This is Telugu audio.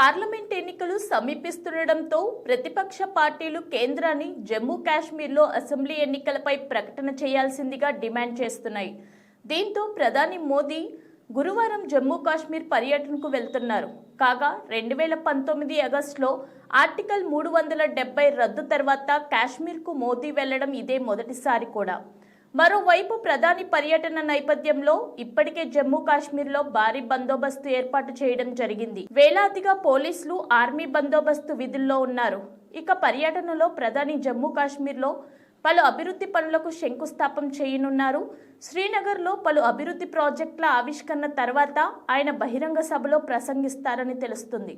పార్లమెంట్ ఎన్నికలు సమీపిస్తుండటంతో ప్రతిపక్ష పార్టీలు కేంద్రాన్ని జమ్మూ కాశ్మీర్లో అసెంబ్లీ ఎన్నికలపై ప్రకటన చేయాల్సిందిగా డిమాండ్ చేస్తున్నాయి. దీంతో ప్రధాని మోదీ గురువారం జమ్మూ కాశ్మీర్ పర్యటనకు వెళ్తున్నారు. కాగా రెండు వేల పంతొమ్మిది ఆగస్టులో ఆర్టికల్ మూడు వందల డెబ్బై రద్దు తర్వాత కాశ్మీర్కు మోదీ వెళ్ళడం ఇదే మొదటిసారి కూడా. మరోవైపు ప్రధాని పర్యటన నేపథ్యంలో ఇప్పటికే జమ్మూ కాశ్మీర్లో భారీ బందోబస్తు ఏర్పాటు చేయడం జరిగింది. వేలాదిగా పోలీసులు ఆర్మీ బందోబస్తు విధుల్లో ఉన్నారు. ఇక పర్యటనలో ప్రధాని జమ్మూ కాశ్మీర్లో పలు అభివృద్ధి పనులకు శంకుస్థాపన చేయనున్నారు. శ్రీనగర్లో పలు అభివృద్ధి ప్రాజెక్టుల ఆవిష్కరణ తర్వాత ఆయన బహిరంగ సభలో ప్రసంగిస్తారని తెలుస్తుంది.